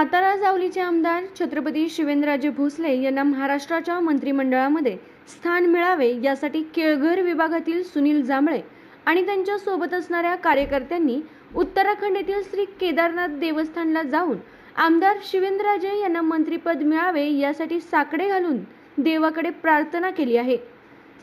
सातारा जावलीचे आमदार छत्रपती शिवेंद्रराजे भोसले यांना महाराष्ट्राच्या मंत्रिमंडळामध्ये स्थान मिळावे यासाठी केळघर विभागातील सुनील जांभळे आणि त्यांच्यासोबत असणाऱ्या कार्यकर्त्यांनी उत्तराखंड येथील श्री केदारनाथ देवस्थानला जाऊन आमदार शिवेंद्रराजे यांना मंत्रिपद मिळावे यासाठी साकडे घालून देवाकडे प्रार्थना केली आहे.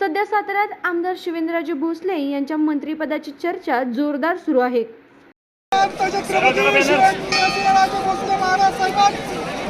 सध्या साताऱ्यात आमदार शिवेंद्रराजे भोसले यांच्या मंत्रिपदाची चर्चा जोरदार सुरू आहे.